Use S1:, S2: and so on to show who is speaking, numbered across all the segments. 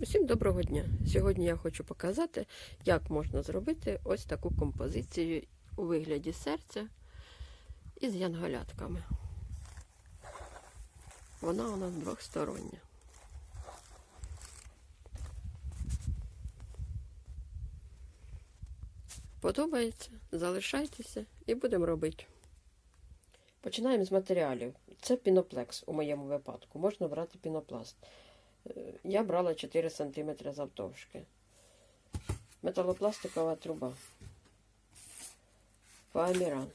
S1: Усім доброго дня! Сьогодні я хочу показати, як можна зробити ось таку композицію у вигляді серця із янголятками. Вона у нас двохстороння. Подобається? Залишайтеся і будемо робити. Починаємо з матеріалів. Це піноплекс у моєму випадку. Можна брати пінопласт. Е, Я брала 4 см завтовшки. Металопластикова труба. Фоаміран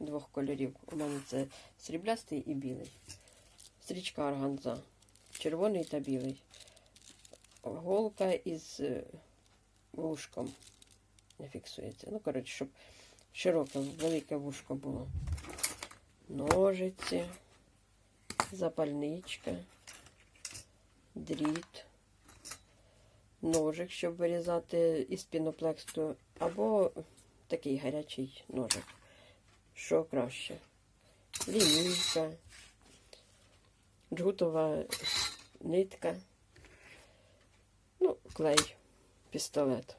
S1: двох кольорів. У мене це сріблястий і білий. Стрічка органза. Червоний та білий. Голка із е, вушком. Не фіксується. Ну, коротше, щоб широке, велике вушко було. Ножиці, запальничка дріт, ножик, щоб вирізати із піноплексту, або такий гарячий ножик. Що краще? Лінійка, джгутова нитка, ну, клей, пістолет.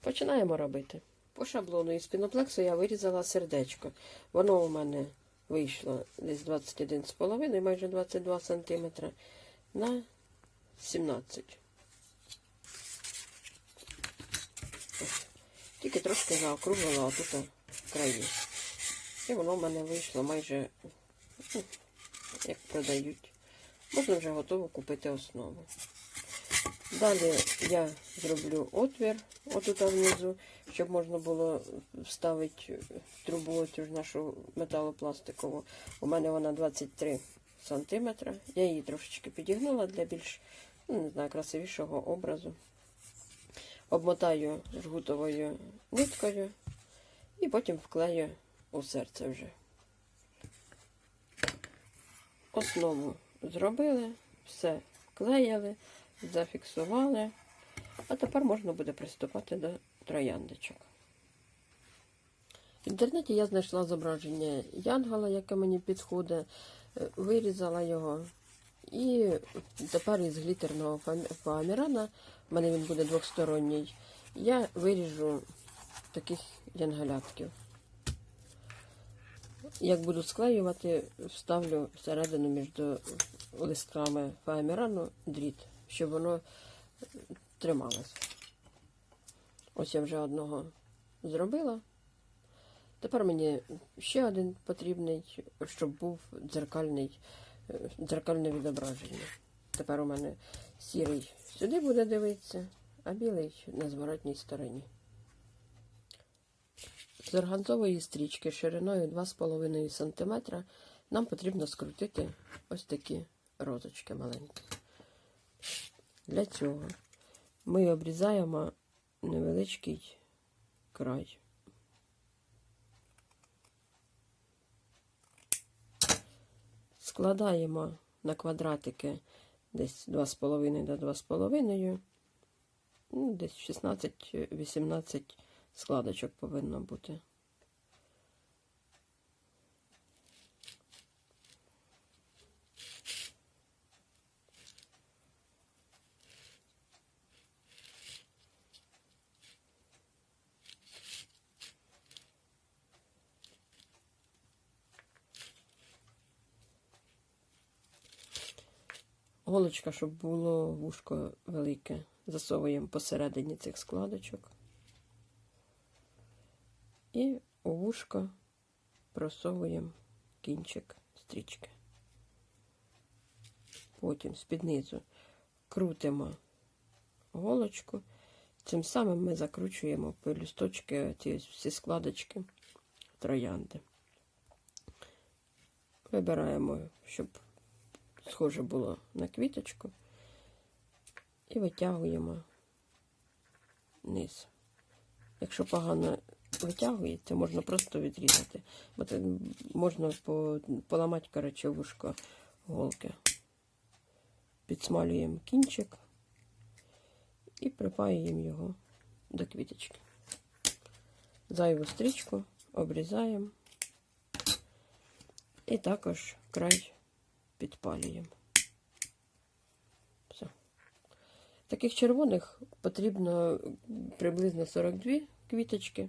S1: Починаємо робити. По шаблону із піноплексу я вирізала сердечко. Воно у мене вийшло десь 21,5, майже 22 см на 17. Ось. Тільки трошки заокруглила отут краї. І воно в мене вийшло майже, ну, як продають. Можна вже готово купити основу. Далі я зроблю отвір отут внизу, щоб можна було вставити трубу оцю ж нашу металопластикову. У мене вона 23 см. Я її трошечки підігнула для більш ну, не знаю, красивішого образу. Обмотаю жгутовою ниткою і потім вклею у серце вже. Основу зробили, все вклеїли зафіксували. А тепер можна буде приступати до трояндочок. В інтернеті я знайшла зображення янгола, яке мені підходить, вирізала його. І тепер із глітерного фоамірана, в мене він буде двохсторонній, я виріжу таких янголятків. Як буду склеювати, вставлю всередину між листками фоамірану дріт щоб воно трималось. Ось я вже одного зробила. Тепер мені ще один потрібний, щоб був дзеркальний, дзеркальне відображення. Тепер у мене сірий сюди буде дивитися, а білий на зворотній стороні. З органзової стрічки шириною 2,5 см нам потрібно скрутити ось такі розочки маленькі. Для цього ми обрізаємо невеличкий край. Складаємо на квадратики десь 2,5 до 2,5, ну, десь 16-18 складочок повинно бути. Голочка, щоб було вушко велике. Засовуємо посередині цих складочок. І у вушко просовуємо кінчик стрічки. Потім з-під низу крутимо голочку. Цим самим ми закручуємо пелюсточки, ці всі складочки троянди. Вибираємо, щоб схоже було на квіточку, і витягуємо низ. Якщо погано витягується, можна просто відрізати. Бо це можна поламати коротше, вушко голки. Підсмалюємо кінчик і припаюємо його до квіточки. Зайву стрічку обрізаємо і також край підпалюємо. Все. Таких червоних потрібно приблизно 42 квіточки.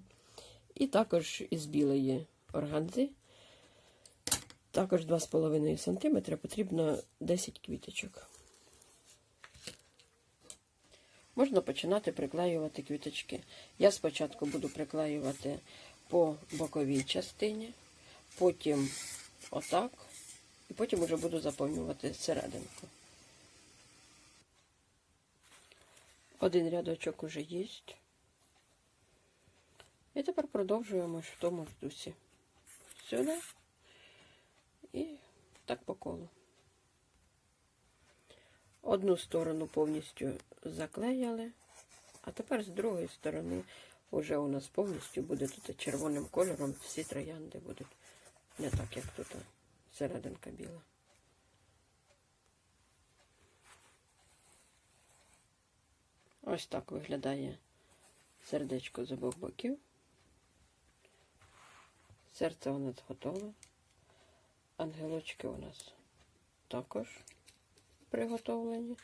S1: І також із білої органзи. Також 2,5 см потрібно 10 квіточок. Можна починати приклеювати квіточки. Я спочатку буду приклеювати по боковій частині, потім отак, і потім вже буду заповнювати серединку. Один рядочок уже є. І тепер продовжуємо в тому ж дусі. Сюди і так по колу. Одну сторону повністю заклеяли, а тепер з другої сторони вже у нас повністю буде тут червоним кольором всі троянди будуть. Не так, як тут серединка біла. Ось так виглядає сердечко з обох боків. Серце у нас готове. Ангелочки у нас також приготовлені.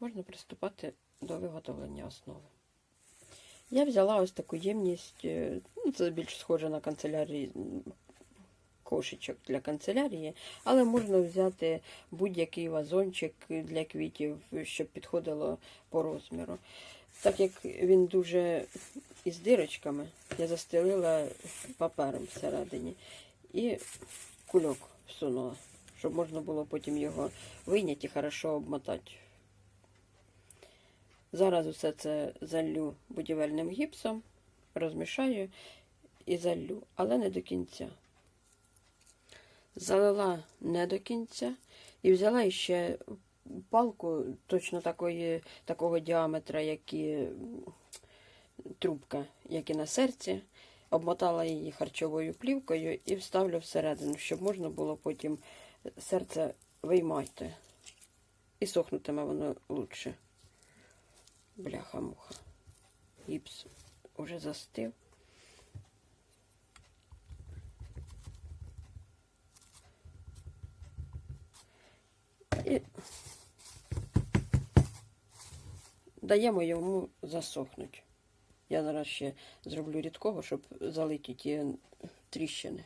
S1: Можна приступати до виготовлення основи. Я взяла ось таку ємність, е, ну, це більш схоже на канцелярії, кошечок для канцелярії, але можна взяти будь-який вазончик для квітів, щоб підходило по розміру. Так як він дуже із дирочками, я застелила папером всередині і кульок всунула, щоб можна було потім його вийняти і хорошо обмотати. Зараз усе це заллю будівельним гіпсом, розмішаю і заллю, але не до кінця. Залила не до кінця і взяла ще палку точно такої, такого діаметра, як і трубка, як і на серці. Обмотала її харчовою плівкою і вставлю всередину, щоб можна було потім серце виймати. І сохнутиме воно лучше. Бляха-муха. Гіпс уже застив. І даємо йому засохнути. Я зараз ще зроблю рідкого, щоб залити ті тріщини.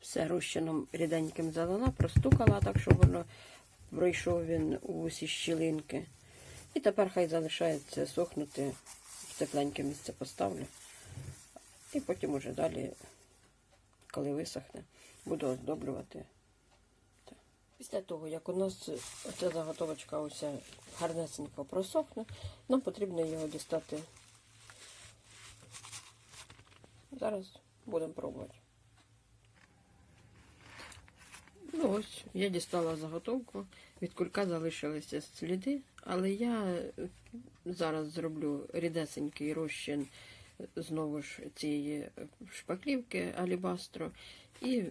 S1: Все розчином ріденьким залила, простукала так, щоб воно пройшов він у усі щілинки. І тепер хай залишається сохнути, в тепленьке місце поставлю. І потім уже далі, коли висохне, буду оздоблювати. Після того, як у нас ця заготовочка уся гарнесенько просохне, нам потрібно його дістати. Зараз будемо пробувати. Ну ось, я дістала заготовку. Від кулька залишилися сліди, але я зараз зроблю рідесенький розчин знову ж цієї шпаклівки алібастро і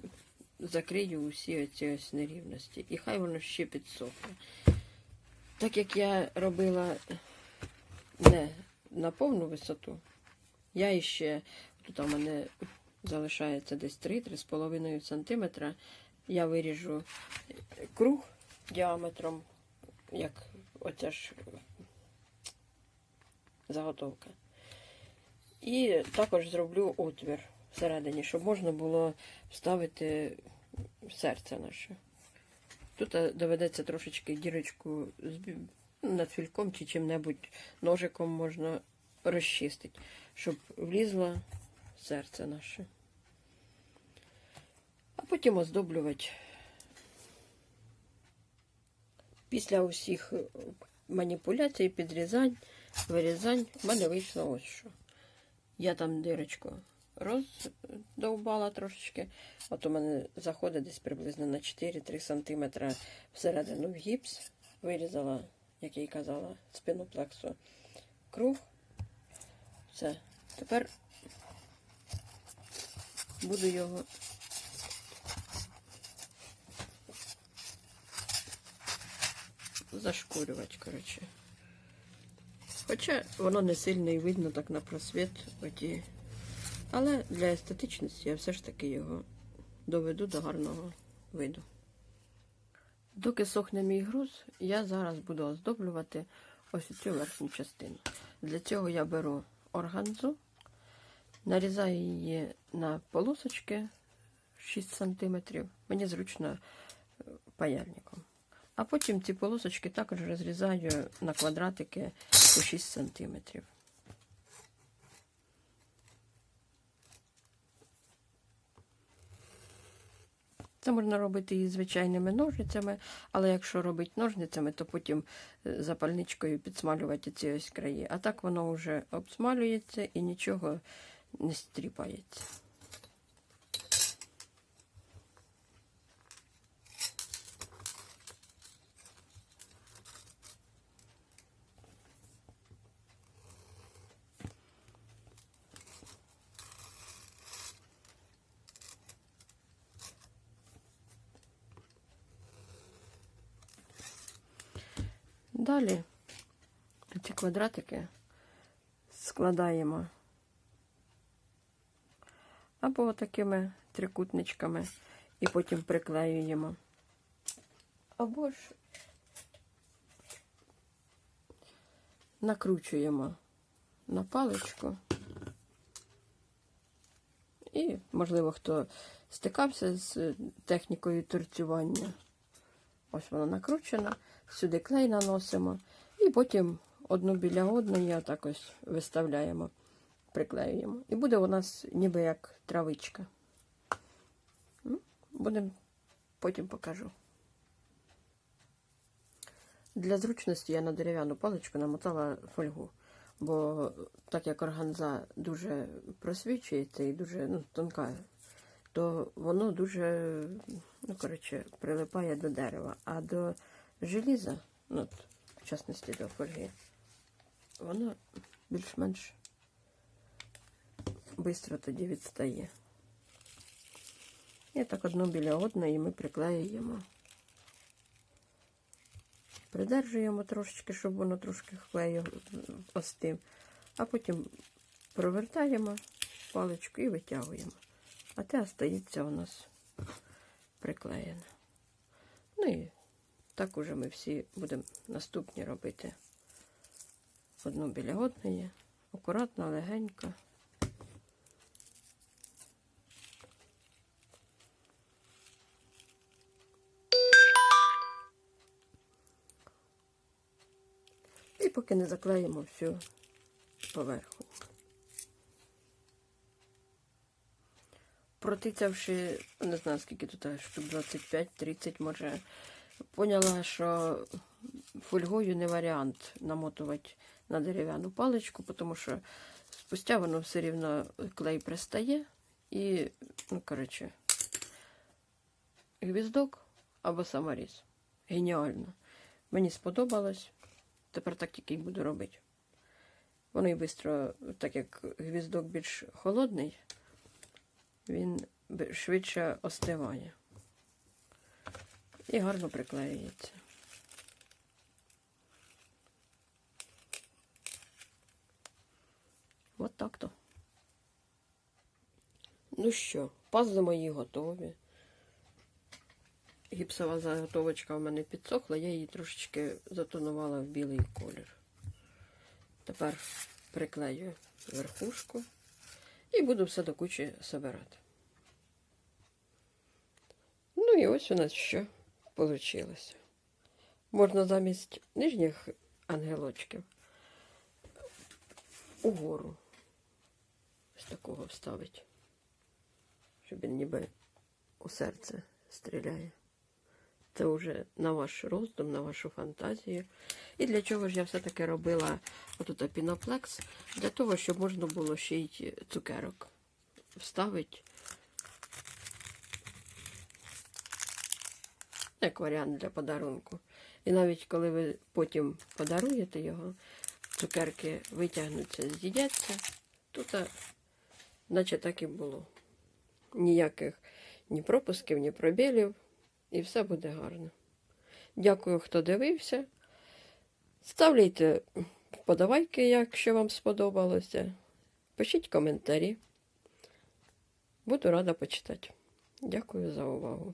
S1: закрию усі оці ось нерівності. І хай воно ще підсохне. Так як я робила не на повну висоту, я іще, тут у мене залишається десь 3-3,5 см, я виріжу круг діаметром, як оця ж заготовка. І також зроблю отвір всередині, щоб можна було вставити серце наше. Тут доведеться трошечки дірочку над фільком чи чим-небудь ножиком можна розчистити, щоб влізло серце наше. А потім оздоблювати. Після усіх маніпуляцій, підрізань, вирізань, в мене вийшло ось що. Я там дирочку роздовбала трошечки. От у мене заходить десь приблизно на 4-3 см всередину в гіпс. Вирізала, як я й казала, спину плексу круг. Все. Тепер буду його зашкурювати, коротше. Хоча воно не сильно і видно так на просвіт. Оті. Але для естетичності я все ж таки його доведу до гарного виду. Доки сохне мій груз, я зараз буду оздоблювати ось цю верхню частину. Для цього я беру органзу, нарізаю її на полосочки 6 см. Мені зручно е, паяльником. А потім ці полосочки також розрізаю на квадратики по 6 см. Це можна робити і звичайними ножницями, але якщо робити ножницями, то потім е, запальничкою підсмалювати ці ось краї. А так воно вже обсмалюється і нічого не стріпається. Далі ці квадратики складаємо або такими трикутничками і потім приклеюємо. Або ж накручуємо на паличку. І, можливо, хто стикався з технікою торцювання. Ось вона накручена, сюди клей наносимо і потім одну біля одної отак ось виставляємо, приклеюємо. І буде у нас ніби як травичка. Ну, Будемо потім покажу. Для зручності я на дерев'яну паличку намотала фольгу, бо так як органза дуже просвічується і дуже ну, тонка, то воно дуже, ну, коротше, прилипає до дерева. А до желіза, ну, в частності до фольги, воно більш-менш швидко тоді відстає. І так одну біля одної ми приклеюємо. Придержуємо трошечки, щоб воно трошки клею остив, а потім провертаємо паличку і витягуємо. А те остається у нас приклеєне. Ну і так уже ми всі будемо наступні робити одну біля одної, акуратно, легенько. І поки не заклеїмо всю поверху. Протицявши, не знаю скільки тут, штук 25-30 може, поняла, що фольгою не варіант намотувати на дерев'яну паличку, тому що спустя воно все рівно клей пристає і, ну, коротше, гвіздок або саморіз. Геніально. Мені сподобалось. Тепер так тільки й буду робити. Воно і швидко, так як гвіздок більш холодний, він швидше остиває. І гарно приклеюється. От так то. Ну що, пазли мої готові. Гіпсова заготовочка в мене підсохла, я її трошечки затонувала в білий колір. Тепер приклею верхушку і буду все до кучі собирати. Ну і ось у нас що вийшло. Можна замість нижніх ангелочків угору ось такого вставити, щоб він ніби у серце стріляє. Це вже на ваш роздум, на вашу фантазію. І для чого ж я все-таки робила отут піноплекс? Для того, щоб можна було ще й цукерок вставити. Як варіант для подарунку. І навіть коли ви потім подаруєте його, цукерки витягнуться, з'їдяться, тут наче так і було. Ніяких ні пропусків, ні пробілів. І все буде гарно. Дякую, хто дивився. Ставляйте вподобайки, якщо вам сподобалося. Пишіть коментарі. Буду рада почитати. Дякую за увагу.